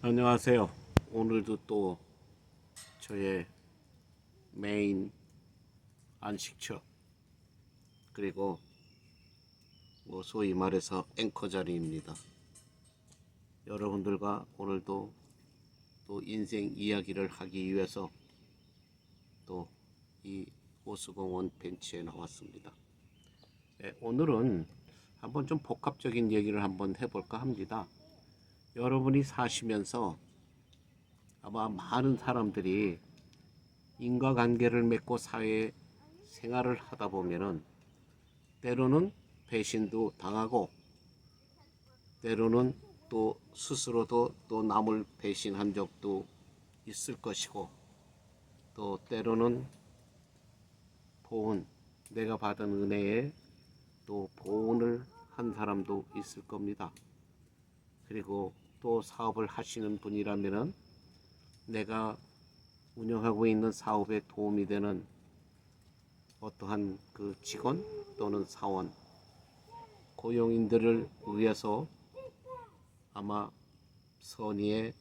안녕하세요. 오늘도 또 저의 메인 안식처 그리고 뭐 소위 말해서 앵커 자리입니다. 여러분들과 오늘도 또 인생 이야기를 하기 위해서 또 이 호수공원 벤치에 나왔습니다. 네, 오늘은 한번 좀 복합적인 얘기를 한번 해볼까 합니다. 여러분이 사시면서 아마 많은 사람들이 인과관계를 맺고 사회 생활을 하다 보면은 때로는 배신도 당하고 때로는 또 스스로도 또 남을 배신한 적도 있을 것이고 또 때로는 보은 내가 받은 은혜에 또 보은을 한 사람도 있을 겁니다. 그리고 또 사업을 하시는 분이라면은 내가 운영하고 있는 사업에 도움이 되는 어떠한 그 직원 또는 사원 고용인들을 위해서 아마 선의의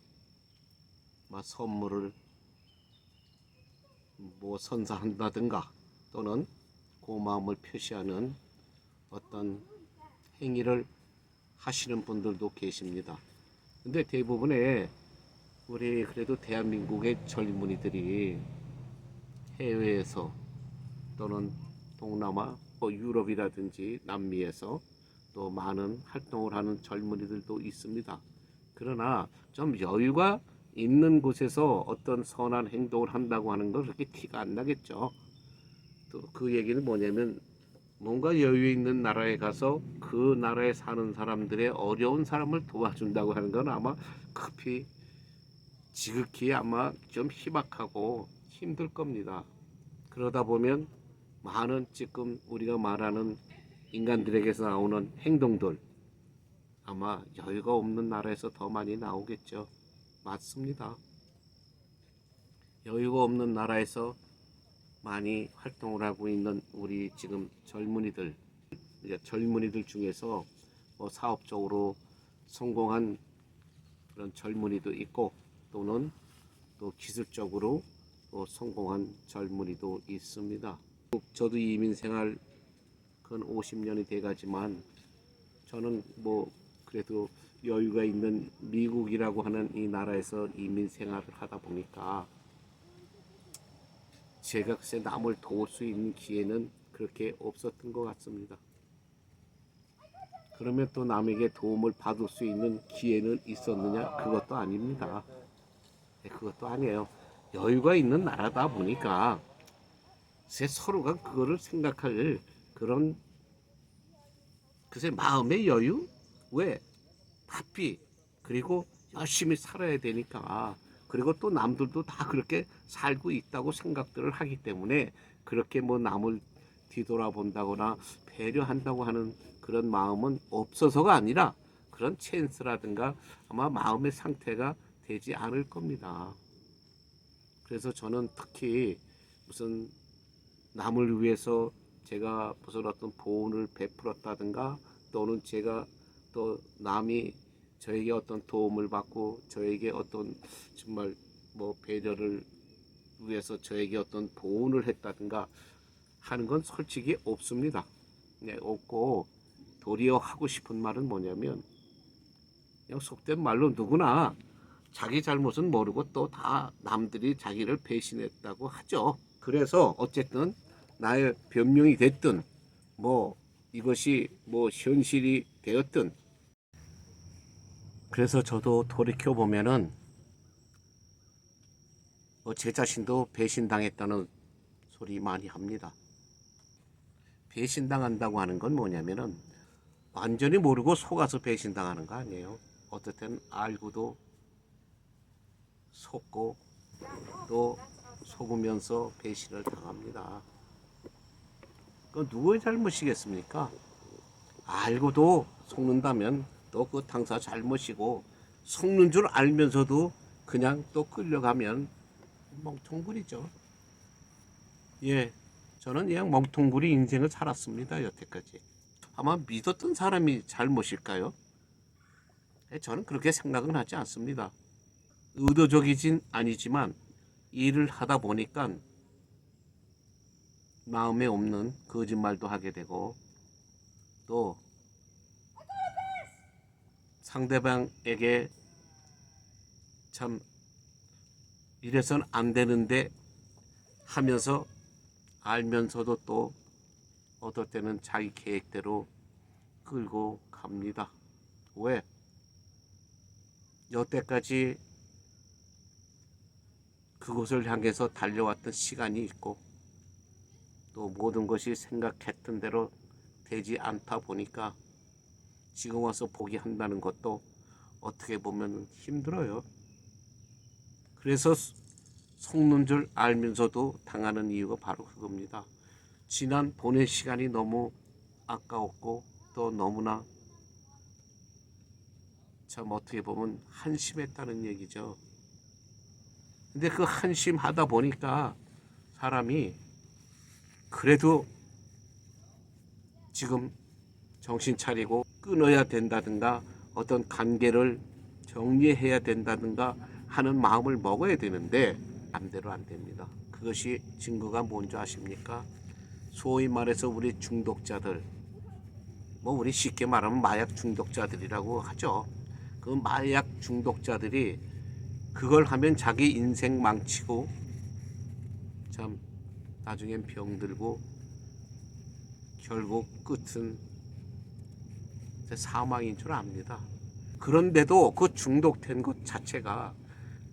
막 선물을 뭐 선사한다든가 또는 고마움을 표시하는 어떤 행위를 하시는 분들도 계십니다. 근데 대부분의 우리 그래도 대한민국의 젊은이들이 해외에서 또는 동남아, 뭐 유럽이라든지 남미에서 또 많은 활동을 하는 젊은이들도 있습니다. 그러나 좀 여유가 있는 곳에서 어떤 선한 행동을 한다고 하는 건 그렇게 티가 안 나겠죠. 또 그 얘기는 뭐냐면 뭔가 여유 있는 나라에 가서 그 나라에 사는 사람들의 어려운 사람을 도와준다고 하는 건 아마 급히 지극히 아마 좀 희박하고 힘들 겁니다. 그러다 보면 많은 지금 우리가 말하는 인간들에게서 나오는 행동들 아마 여유가 없는 나라에서 더 많이 나오겠죠. 맞습니다. 여유가 없는 나라에서 많이 활동을 하고 있는 우리 지금 젊은이들, 이제 젊은이들 중에서 뭐 사업적으로 성공한 그런 젊은이도 있고 또는 또 기술적으로 또 성공한 젊은이도 있습니다. 저도 이민 생활 근 50년이 돼가지만 저는 뭐 그래도 여유가 있는 미국이라고 하는 이 나라에서 이민 생활을 하다 보니까 제가 글쎄 남을 도울 수 있는 기회는 그렇게 없었던 것 같습니다. 그러면 또 남에게 도움을 받을 수 있는 기회는 있었느냐? 그것도 아닙니다. 네, 그것도 아니에요. 여유가 있는 나라다 보니까 제 서로가 그거를 생각할 그런 글쎄 마음의 여유? 왜? 바삐 그리고 열심히 살아야 되니까 그리고 또 남들도 다 그렇게 살고 있다고 생각들을 하기 때문에 그렇게 뭐 남을 뒤돌아본다거나 배려한다고 하는 그런 마음은 없어서가 아니라 그런 찬스라든가 아마 마음의 상태가 되지 않을 겁니다. 그래서 저는 특히 무슨 남을 위해서 제가 무슨 어떤 보온을 베풀었다든가 또는 제가 또 남이 저에게 어떤 도움을 받고 저에게 어떤 정말 뭐 배려를 위해서 저에게 어떤 보온을 했다든가 하는 건 솔직히 없습니다. 네, 없고 도리어 하고 싶은 말은 뭐냐면 그냥 속된 말로 누구나 자기 잘못은 모르고 또 다 남들이 자기를 배신했다고 하죠. 그래서 어쨌든 나의 변명이 됐든 뭐 이것이 뭐 현실이 되었든 그래서 저도 돌이켜 보면은 뭐 제 자신도 배신당했다는 소리 많이 합니다. 배신당한다고 하는 건 뭐냐면은 완전히 모르고 속아서 배신당하는 거 아니에요. 어떻든 알고도 속고 또 속으면서 배신을 당합니다. 그 누구의 잘못이겠습니까? 알고도 속는다면 또 그 당사 잘못이고 속는 줄 알면서도 그냥 또 끌려가면 멍텅구리죠. 예, 저는 그냥 멍텅구리 인생을 살았습니다 여태까지. 아마 믿었던 사람이 잘못일까요? 예, 저는 그렇게 생각은 하지 않습니다. 의도적이진 아니지만 일을 하다 보니까 마음에 없는 거짓말도 하게 되고 또 상대방에게 참 이래선 안 되는데 하면서 알면서도 또 어떨 때는 자기 계획대로 끌고 갑니다. 왜? 여태까지 그곳을 향해서 달려왔던 시간이 있고 또 모든 것이 생각했던 대로 되지 않다 보니까 지금 와서 포기한다는 것도 어떻게 보면 힘들어요. 그래서 속는 줄 알면서도 당하는 이유가 바로 그겁니다. 지난 보낸 시간이 너무 아까웠고 또 너무나 참 어떻게 보면 한심했다는 얘기죠. 근데 그 한심하다 보니까 사람이 그래도 지금 정신 차리고 끊어야 된다든가 어떤 관계를 정리해야 된다든가 하는 마음을 먹어야 되는데 맘대로 안 됩니다. 그것이 증거가 뭔지 아십니까? 소위 말해서 우리 중독자들 뭐 우리 쉽게 말하면 마약 중독자들이라고 하죠. 그 마약 중독자들이 그걸 하면 자기 인생 망치고 참 나중엔 병들고 결국 끝은 사망인 줄 압니다. 그런데도 그 중독된 것 자체가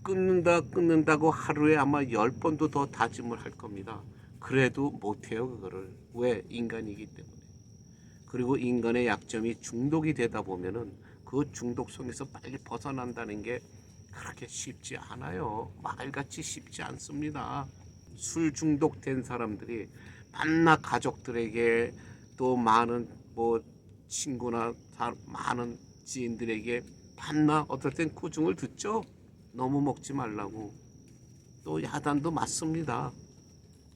끊는다 끊는다고 하루에 아마 열 번도 더 다짐을 할 겁니다. 그래도 못해요 그거를 왜 인간이기 때문에 그리고 인간의 약점이 중독이 되다 보면은 그 중독성에서 빨리 벗어난다는 게 그렇게 쉽지 않아요. 말같이 쉽지 않습니다. 술 중독된 사람들이 만나 가족들에게 또 많은 뭐 친구나 다 많은 지인들에게 만나 어떨 땐 꾸중을 듣죠. 너무 먹지 말라고 또 야단도 맞습니다.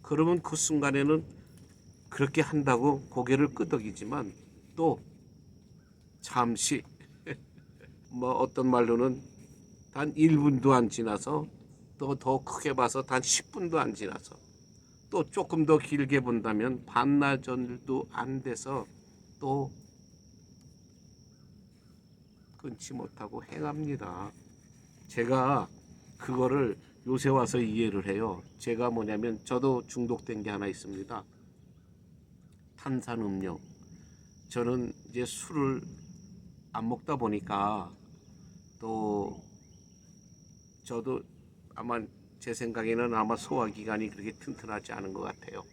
그러면 그 순간에는 그렇게 한다고 고개를 끄덕이지만 또 잠시 뭐 어떤 말로는 단 1분도 안 지나서 또 더 크게 봐서 단 10분도 안 지나서 또 조금 더 길게 본다면 반나절도 안 돼서 또 끊지 못하고 행합니다. 제가 그거를 요새 와서 이해를 해요. 제가 뭐냐면 저도 중독된 게 하나 있습니다. 탄산음료. 저는 이제 술을 안 먹다 보니까 또 저도 아마 제 생각에는 아마 소화기관이 그렇게 튼튼하지 않은 것 같아요.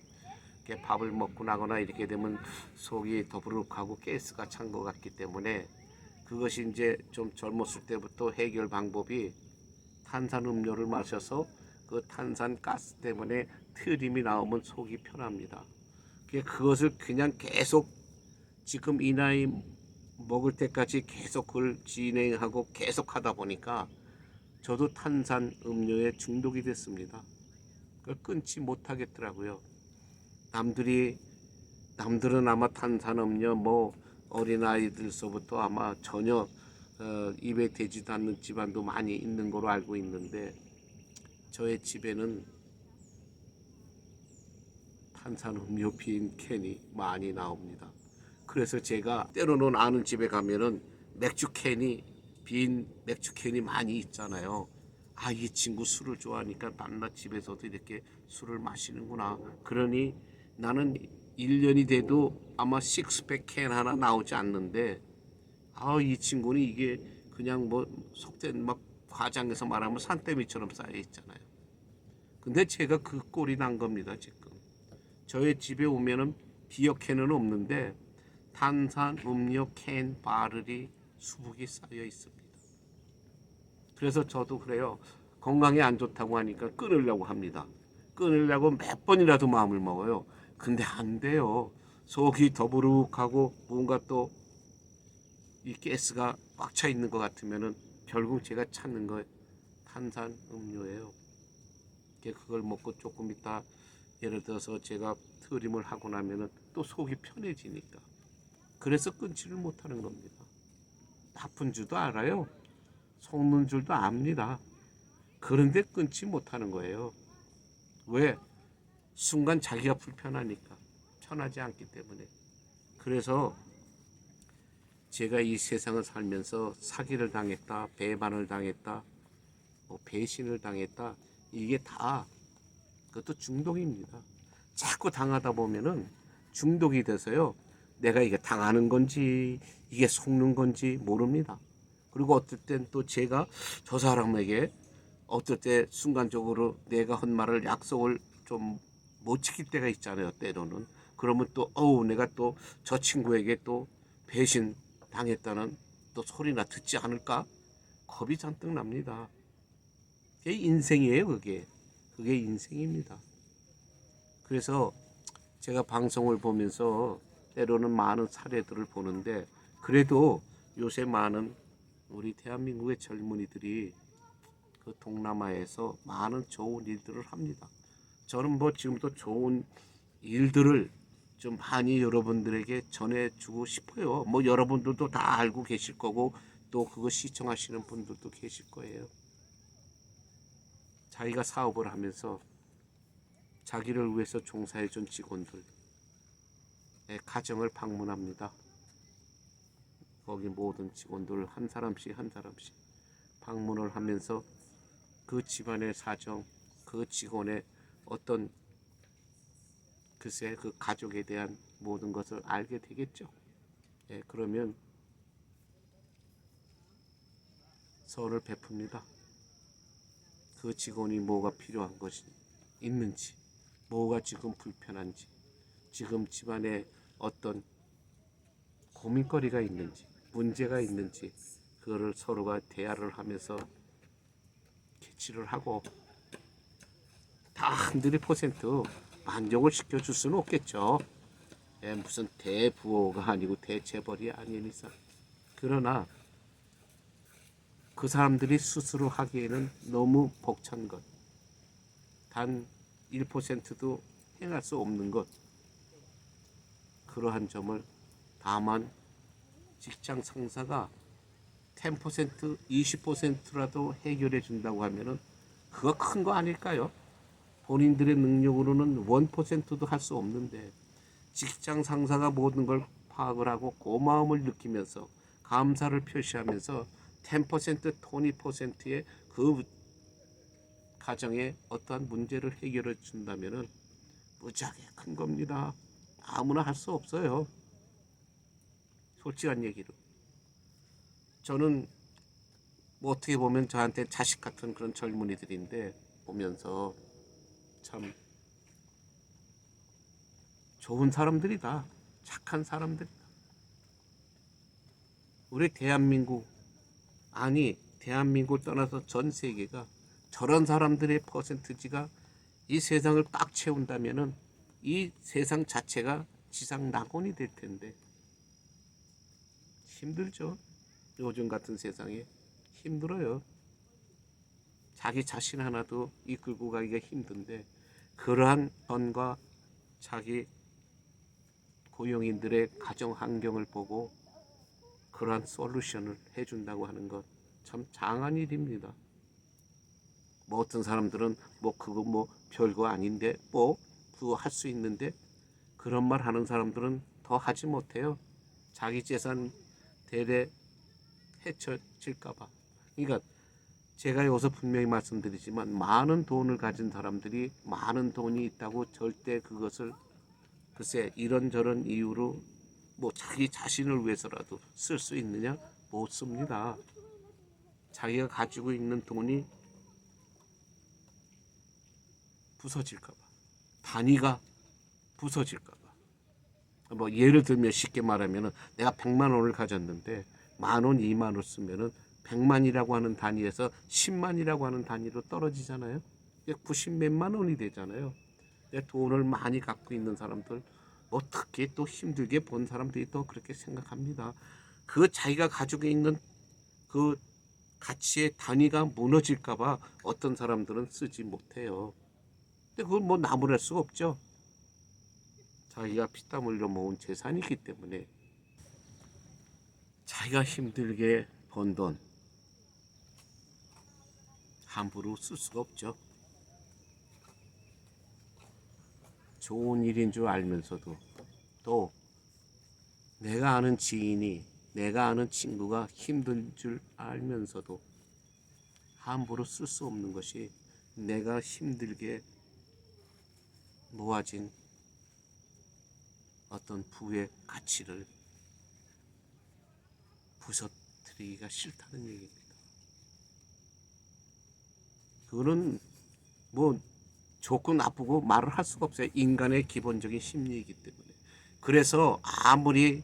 밥을 먹고 나거나 이렇게 되면 속이 더부룩하고 가스가 찬 것 같기 때문에 그것이 이제 좀 젊었을 때부터 해결 방법이 탄산 음료를 마셔서 그 탄산 가스 때문에 트림이 나오면 속이 편합니다. 그것을 그냥 계속 지금 이 나이 먹을 때까지 계속 그걸 진행하고 계속 하다 보니까 저도 탄산 음료에 중독이 됐습니다. 그걸 끊지 못하겠더라고요. 남들이 남들은 아마 탄산 음료 뭐 어린 아이들서부터 아마 전혀 어, 입에 대지도 않는 집안도 많이 있는 거로 알고 있는데 저의 집에는 탄산음료 빈 캔이 많이 나옵니다. 그래서 제가 때로는 아는 집에 가면은 맥주 캔이 빈 맥주 캔이 많이 있잖아요. 아, 이 친구 술을 좋아하니까 밤낮 집에서도 이렇게 술을 마시는구나. 그러니 나는 1년이 돼도 아마 식스팩 캔 하나 나오지 않는데 아, 이 친구는 이게 그냥 뭐 속된 막 과장해서 말하면 산더미처럼 쌓여 있잖아요. 근데 제가 그 꼴이 난 겁니다, 지금. 저의 집에 오면은 비어 캔은 없는데 탄산 음료 캔 바르리 수북이 쌓여 있습니다. 그래서 저도 그래요. 건강에 안 좋다고 하니까 끊으려고 합니다. 끊으려고 몇 번이라도 마음을 먹어요. 근데 안 돼요. 속이 더부룩하고 뭔가 또 이 가스가 꽉 차 있는 것 같으면은 결국 제가 찾는 거 탄산 음료예요. 그걸 먹고 조금 있다 예를 들어서 제가 트림을 하고 나면은 또 속이 편해지니까 그래서 끊지를 못하는 겁니다. 나쁜 줄도 알아요. 속는 줄도 압니다. 그런데 끊지 못하는 거예요. 왜? 순간 자기가 불편하니까 편하지 않기 때문에. 그래서 제가 이 세상을 살면서 사기를 당했다, 배반을 당했다, 뭐 배신을 당했다. 이게 다 그것도 중독입니다. 자꾸 당하다 보면은 중독이 돼서요. 내가 이게 당하는 건지 이게 속는 건지 모릅니다. 그리고 어떨 땐 또 제가 저 사람에게 어떨 때 순간적으로 내가 한 말을 약속을 좀 못 지킬 때가 있잖아요. 때로는 그러면 또 어우 내가 또 저 친구에게 또 배신 당했다는 또 소리나 듣지 않을까 겁이 잔뜩 납니다. 그게 인생이에요. 그게 그게 인생입니다. 그래서 제가 방송을 보면서 때로는 많은 사례들을 보는데 그래도 요새 많은 우리 대한민국의 젊은이들이 그 동남아에서 많은 좋은 일들을 합니다. 저는 뭐 지금도 좋은 일들을 좀 많이 여러분들에게 전해주고 싶어요. 뭐 여러분들도 다 알고 계실 거고 또 그거 시청하시는 분들도 계실 거예요. 자기가 사업을 하면서 자기를 위해서 종사해준 직원들 의 가정을 방문합니다. 거기 모든 직원들 한 사람씩 한 사람씩 방문을 하면서 그 집안의 사정, 그 직원의 어떤 글쎄 그 가족에 대한 모든 것을 알게 되겠죠. 예, 그러면 서를 베풉니다. 그 직원이 뭐가 필요한 것이 있는지, 뭐가 지금 불편한지, 지금 집안에 어떤 고민거리가 있는지, 문제가 있는지, 그거를 서로가 대화를 하면서 캐치를 하고 다 한들이 퍼센트 만족을 시켜줄 수는 없겠죠. 예, 무슨 대부호가 아니고 대재벌이 아닌 이상. 그러나 그 사람들이 스스로 하기에는 너무 벅찬 것. 단 1%도 행할 수 없는 것. 그러한 점을 다만 직장 상사가 10% 20%라도 해결해 준다고 하면은 그거 큰 거 아닐까요? 본인들의 능력으로는 1%도 할 수 없는데 직장 상사가 모든 걸 파악을 하고 고마움을 느끼면서 감사를 표시하면서 10% 20%의 그 가정의 어떠한 문제를 해결해 준다면은 무지하게 큰 겁니다. 아무나 할 수 없어요. 솔직한 얘기로. 저는 뭐 어떻게 보면 저한테 자식 같은 그런 젊은이들인데 보면서 참 좋은 사람들이다. 착한 사람들이다. 우리 대한민국 아니 대한민국 떠나서 전 세계가 저런 사람들의 퍼센트지가 이 세상을 꽉 채운다면은 이 세상 자체가 지상 낙원이 될 텐데 힘들죠. 요즘 같은 세상에 힘들어요. 자기 자신 하나도 이끌고 가기가 힘든데 그러한 선과 자기 고용인들의 가정 환경을 보고 그러한 솔루션을 해준다고 하는 것 참 장한 일입니다. 뭐 어떤 사람들은 뭐 그거 뭐 별거 아닌데 뭐 그거 할 수 있는데 그런 말 하는 사람들은 더 하지 못해요. 자기 재산 대대 해쳐질까봐. 그러니까 제가 여기서 분명히 말씀드리지만 많은 돈을 가진 사람들이 많은 돈이 있다고 절대 그것을 글쎄 이런저런 이유로 뭐 자기 자신을 위해서라도 쓸 수 있느냐 못 씁니다. 자기가 가지고 있는 돈이 부서질까봐 단위가 부서질까봐 뭐 예를 들면 쉽게 말하면은 내가 100만 원을 가졌는데 만 원, 2만 원 쓰면은 100만이라고 하는 단위에서 10만이라고 하는 단위로 떨어지잖아요. 90 몇만 원이 되잖아요. 돈을 많이 갖고 있는 사람들 뭐 특히 또 힘들게 본 사람들이 또 그렇게 생각합니다. 그 자기가 가지고 있는 그 가치의 단위가 무너질까봐 어떤 사람들은 쓰지 못해요. 근데 그걸 뭐 나무랄 수가 없죠. 자기가 피땀 흘려 모은 재산이기 때문에 자기가 힘들게 번 돈 함부로 쓸 수가 없죠. 좋은 일인 줄 알면서도 또 내가 아는 지인이 내가 아는 친구가 힘든 줄 알면서도 함부로 쓸 수 없는 것이 내가 힘들게 모아진 어떤 부의 가치를 부서뜨리기가 싫다는 얘기입니다. 그거는 뭐 좋고 나쁘고 말을 할 수가 없어요. 인간의 기본적인 심리이기 때문에. 그래서 아무리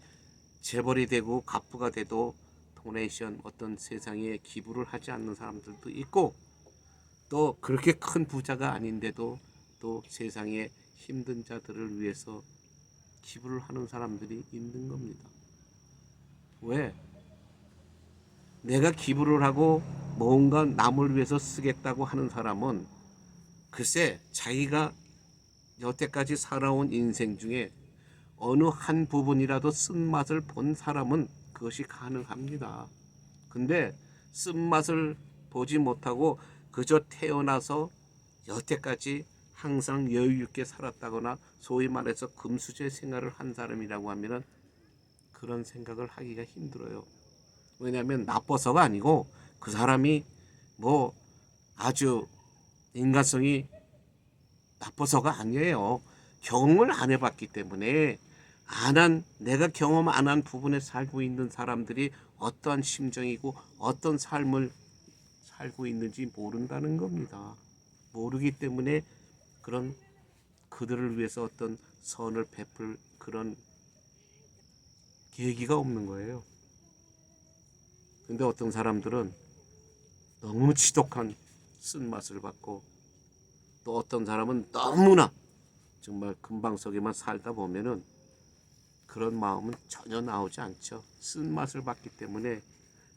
재벌이 되고 갑부가 돼도 도네이션 어떤 세상에 기부를 하지 않는 사람들도 있고 또 그렇게 큰 부자가 아닌데도 또 세상에 힘든 자들을 위해서 기부를 하는 사람들이 있는 겁니다. 왜? 내가 기부를 하고 뭔가 남을 위해서 쓰겠다고 하는 사람은 글쎄 자기가 여태까지 살아온 인생 중에 어느 한 부분이라도 쓴맛을 본 사람은 그것이 가능합니다. 근데 쓴맛을 보지 못하고 그저 태어나서 여태까지 항상 여유 있게 살았다거나 소위 말해서 금수저 생활을 한 사람이라고 하면은 그런 생각을 하기가 힘들어요. 왜냐하면 나빠서가 아니고 그 사람이 뭐 아주 인간성이 나빠서가 아니에요. 경험을 안 해봤기 때문에 안 한 내가 경험 안 한 부분에 살고 있는 사람들이 어떠한 심정이고 어떤 삶을 살고 있는지 모른다는 겁니다. 모르기 때문에 그런 그들을 위해서 어떤 선을 베풀 그런 계기가 없는 거예요. 근데 어떤 사람들은 너무 지독한 쓴맛을 받고 또 어떤 사람은 너무나 정말 금방석에만 살다 보면은 그런 마음은 전혀 나오지 않죠. 쓴맛을 받기 때문에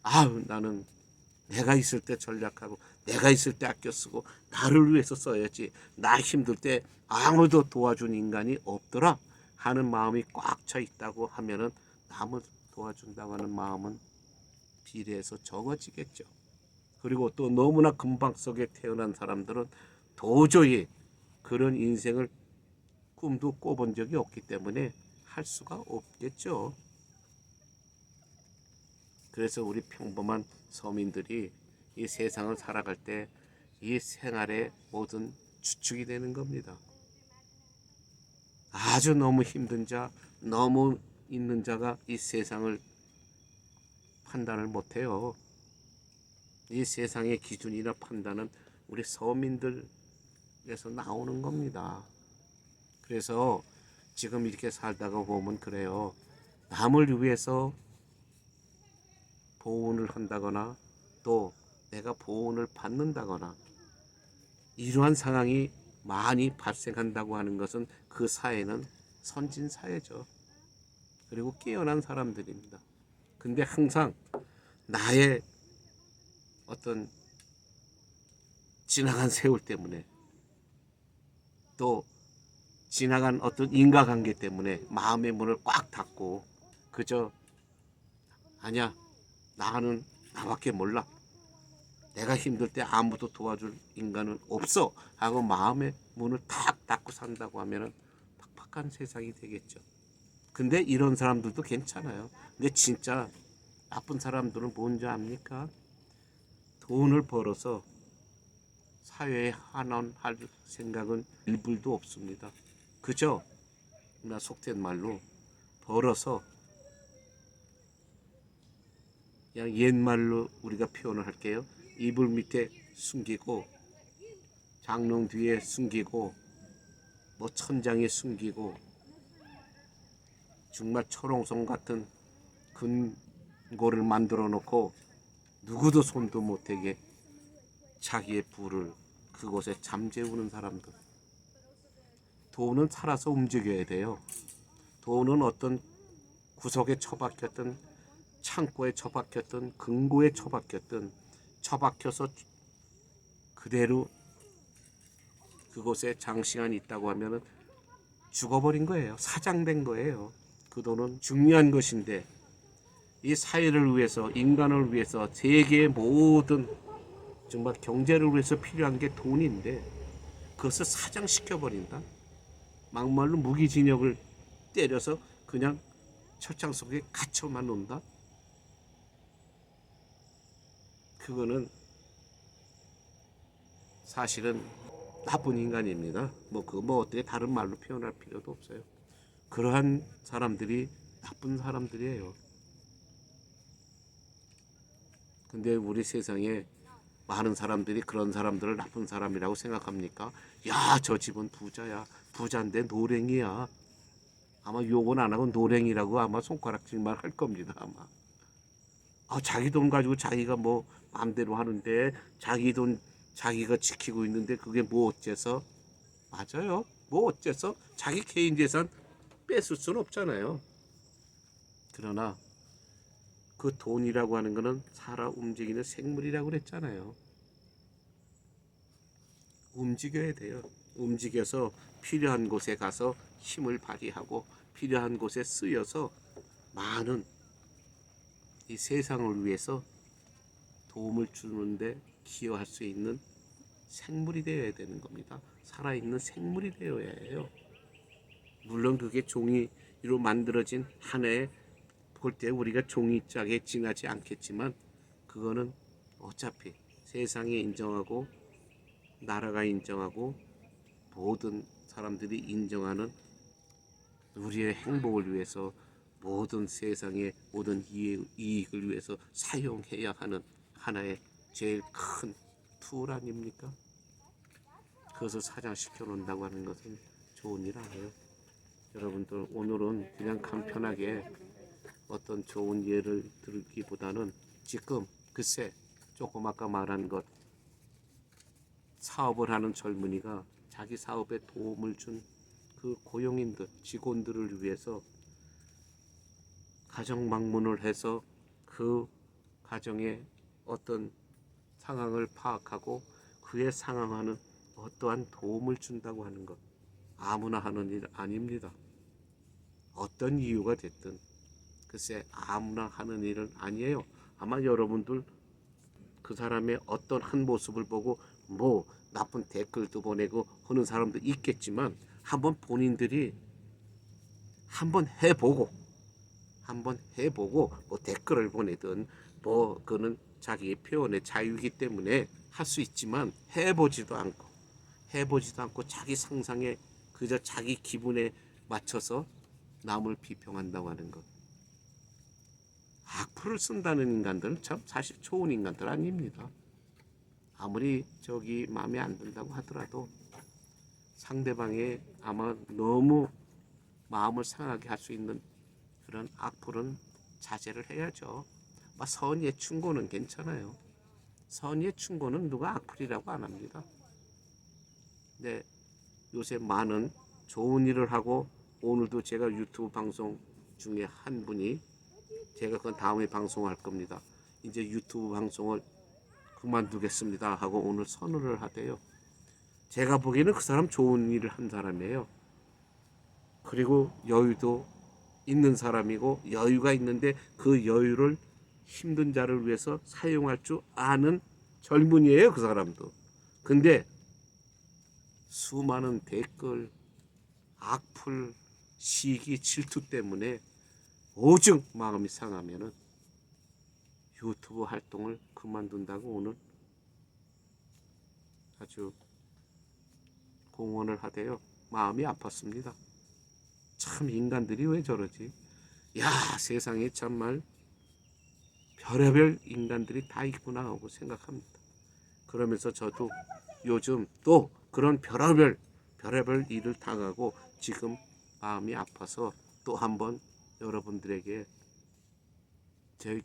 아우 나는 내가 있을 때 전략하고 내가 있을 때 아껴 쓰고 나를 위해서 써야지 나 힘들 때 아무도 도와준 인간이 없더라 하는 마음이 꽉 차 있다고 하면은 남을 도와준다고 하는 마음은 비례해서 적어지겠죠. 그리고 또 너무나 금방 속에 태어난 사람들은 도저히 그런 인생을 꿈도 꿔본 적이 없기 때문에 할 수가 없겠죠. 그래서 우리 평범한 서민들이 이 세상을 살아갈 때 이 생활의 모든 주축이 되는 겁니다. 아주 너무 힘든 자, 너무 있는 자가 이 세상을 판단을 못해요. 이 세상의 기준이나 판단은 우리 서민들에서 나오는 겁니다. 그래서 지금 이렇게 살다가 보면 그래요. 남을 위해서 보온을 한다거나 또 내가 보온을 받는다거나 이러한 상황이 많이 발생한다고 하는 것은 그 사회는 선진 사회죠. 그리고 깨어난 사람들입니다. 근데 항상 나의 어떤 지나간 세월 때문에 또 지나간 어떤 인과관계 때문에 마음의 문을 꽉 닫고 그저 아니야 나는 나밖에 몰라 내가 힘들 때 아무도 도와줄 인간은 없어 하고 마음의 문을 탁 닫고 산다고 하면은 팍팍한 세상이 되겠죠. 근데 이런 사람들도 괜찮아요. 근데 진짜 나쁜 사람들은 뭔지 압니까? 돈을 벌어서 사회에 환원할 생각은 일불도 없습니다. 그죠? 나 속된 말로 벌어서 그냥 옛말로 우리가 표현을 할게요. 이불 밑에 숨기고 장롱 뒤에 숨기고 뭐 천장에 숨기고 정말 초롱성 같은 근 고를 만들어 놓고 누구도 손도 못 대게 자기의 부를 그곳에 잠재우는 사람들. 돈은 살아서 움직여야 돼요. 돈은 어떤 구석에 처박혔든 창고에 처박혔든 금고에 처박혔든 처박혀서 그대로 그곳에 장시간이 있다고 하면은 죽어버린 거예요. 사장된 거예요. 그 돈은 중요한 것인데 이 사회를 위해서 인간을 위해서 세계의 모든 정말 경제를 위해서 필요한 게 돈인데 그것을 사장시켜 버린다. 막말로 무기징역을 때려서 그냥 철장 속에 갇혀만 논다. 그거는 사실은 나쁜 인간입니다. 뭐 그거 뭐 어떻게 다른 말로 표현할 필요도 없어요. 그러한 사람들이 나쁜 사람들이에요. 근데 우리 세상에 많은 사람들이 그런 사람들을 나쁜 사람이라고 생각합니까? 야, 저 집은 부자야. 부자인데 노랭이야. 아마 욕은 안 하고 노랭이라고 아마 손가락질만 할 겁니다. 아마. 아, 자기 돈 가지고 자기가 뭐 마음대로 하는데 자기 돈 자기가 지키고 있는데 그게 뭐 어째서? 맞아요. 뭐 어째서? 자기 개인 재산 뺏을 수는 없잖아요. 그러나 그 돈이라고 하는 거는 살아 움직이는 생물이라고 그랬잖아요. 움직여야 돼요. 움직여서 필요한 곳에 가서 힘을 발휘하고 필요한 곳에 쓰여서 많은 이 세상을 위해서 도움을 주는데 기여할 수 있는 생물이 되어야 되는 겁니다. 살아있는 생물이 되어야 해요. 물론 그게 종이로 만들어진 하나의 볼 때 우리가 종이짝에 지나지 않겠지만 그거는 어차피 세상에 인정하고 나라가 인정하고 모든 사람들이 인정하는 우리의 행복을 위해서 모든 세상의 모든 이익을 위해서 사용해야 하는 하나의 제일 큰 툴 아닙니까? 그것을 사장시켜 놓는다고 하는 것은 좋은 일 아니에요. 여러분들 오늘은 그냥 간편하게 어떤 좋은 예를 들기보다는 지금 글쎄 조금 아까 말한 것 사업을 하는 젊은이가 자기 사업에 도움을 준 그 고용인들 직원들을 위해서 가정 방문을 해서 그 가정의 어떤 상황을 파악하고 그의 상황하는 어떠한 도움을 준다고 하는 것 아무나 하는 일 아닙니다. 어떤 이유가 됐든 글쎄 아무나 하는 일은 아니에요. 아마 여러분들 그 사람의 어떤 한 모습을 보고 뭐 나쁜 댓글도 보내고 하는 사람도 있겠지만 한번 본인들이 한번 해보고 한번 해보고 뭐 댓글을 보내든 뭐 그는 자기의 표현의 자유이기 때문에 할 수 있지만 해보지도 않고 해보지도 않고 자기 상상에 그저 자기 기분에 맞춰서 남을 비평한다고 하는 것. 악플을 쓴다는 인간들은 참 사실 좋은 인간들 아닙니다. 아무리 저기 마음에 안 든다고 하더라도 상대방의 아마 너무 마음을 상하게 할 수 있는 그런 악플은 자제를 해야죠. 막 선의의 충고는 괜찮아요. 선의의 충고는 누가 악플이라고 안 합니다. 근데 요새 많은 좋은 일을 하고 오늘도 제가 유튜브 방송 중에 한 분이 제가 그건 다음에 방송할 겁니다. 이제 유튜브 방송을 그만두겠습니다 하고 오늘 선언을 하대요. 제가 보기에는 그 사람 좋은 일을 한 사람이에요. 그리고 여유도 있는 사람이고 여유가 있는데 그 여유를 힘든 자를 위해서 사용할 줄 아는 젊은이에요 그 사람도. 근데 수많은 댓글, 악플, 시기, 질투 때문에 오직 마음이 상하면은 유튜브 활동을 그만둔다고 오늘 아주 공언을 하대요. 마음이 아팠습니다. 참 인간들이 왜 저러지? 야 세상에 참말 별의별 인간들이 다 있구나 하고 생각합니다. 그러면서 저도 요즘 또 그런 별의별 별의별 일을 당하고 지금 마음이 아파서 또 한번 여러분들에게 제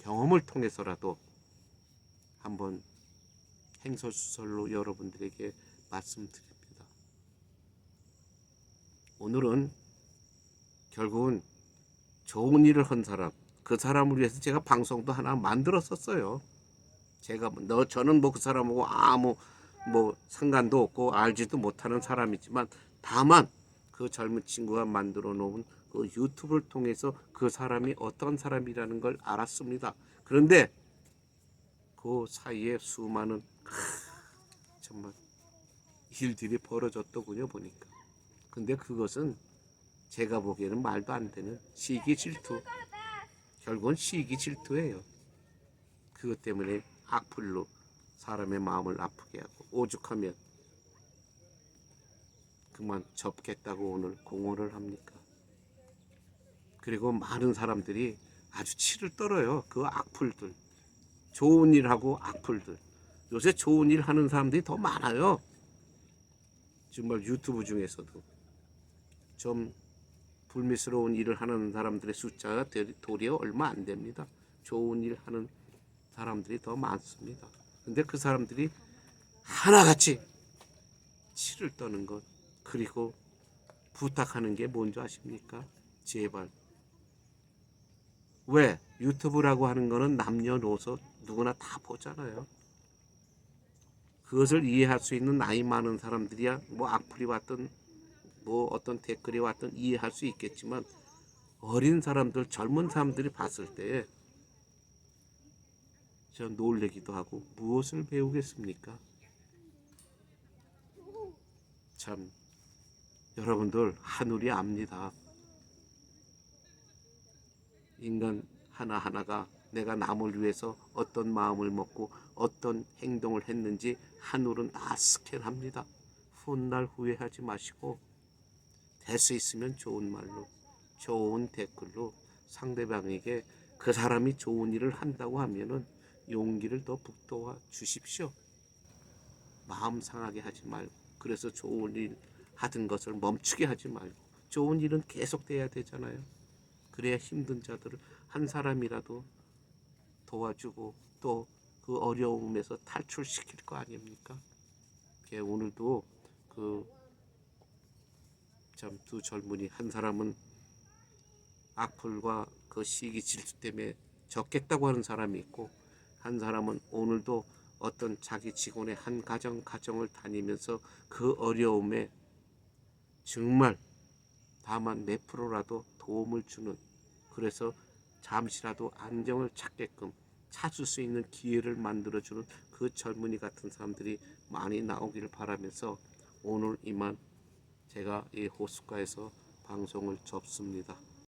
경험을 통해서라도 한번 행설수설로 여러분들에게 말씀드립니다. 오늘은 결국은 좋은 일을 한 사람, 그 사람을 위해서 제가 방송도 하나 만들었었어요. 제가 뭐- 너 저는 뭐 그 사람하고 아무 뭐 상관도 없고 알지도 못하는 사람이지만 다만 그 젊은 친구가 만들어 놓은 그 유튜브를 통해서 그 사람이 어떤 사람이라는 걸 알았습니다. 그런데 그그 사이에 수많은 크, 정말 일들이 벌어졌더군요 보니까. 근데 그것은 제가 보기에는 말도 안 되는 시기 질투. 결국은 시기 질투예요. 그것 때문에 악플로 사람의 마음을 아프게 하고 오죽하면 그만 접겠다고 오늘 공언을 합니까? 그리고 많은 사람들이 아주 치를 떨어요. 그 악플들. 좋은 일 하고 악플들. 요새 좋은 일 하는 사람들이 더 많아요. 정말 유튜브 중에서도 좀 불미스러운 일을 하는 사람들의 숫자가 대- 도리어 얼마 안 됩니다. 좋은 일 하는 사람들이 더 많습니다. 근데 그 사람들이 하나같이 치를 떠는 것 그리고 부탁하는 게 뭔지 아십니까? 제발 왜 유튜브라고 하는 거는 남녀노소 누구나 다 보잖아요. 그것을 이해할 수 있는 나이 많은 사람들이야 뭐 악플이 왔든 뭐 어떤 댓글이 왔든 이해할 수 있겠지만 어린 사람들 젊은 사람들이 봤을 때저 놀래기도 하고 무엇을 배우겠습니까? 참 여러분들 하늘이 압니다. 인간 하나하나가 내가 남을 위해서 어떤 마음을 먹고 어떤 행동을 했는지 하늘은 다 스캔합니다. 훗날 후회하지 마시고 될 수 있으면 좋은 말로 좋은 댓글로 상대방에게 그 사람이 좋은 일을 한다고 하면은 용기를 더 북돋아 주십시오. 마음 상하게 하지 말고 그래서 좋은 일 하던 것을 멈추게 하지 말고 좋은 일은 계속돼야 되잖아요. 그래야 힘든 자들을 한 사람이라도 도와주고 또 그 어려움에서 탈출시킬 거 아닙니까? 예, 오늘도 그 참 두 젊은이 한 사람은 악플과 그 시기 질투 때문에 적겠다고 하는 사람이 있고 한 사람은 오늘도 어떤 자기 직원의 한 가정 가정을 다니면서 그 어려움에 정말 다만 몇 프로라도 도움을 주는 그래서 잠시라도 안정을 찾게끔 찾을 수 있는 기회를 만들어주는 그 젊은이 같은 사람들이 많이 나오기를 바라면서 오늘 이만 제가 이 호숫가에서 방송을 접습니다.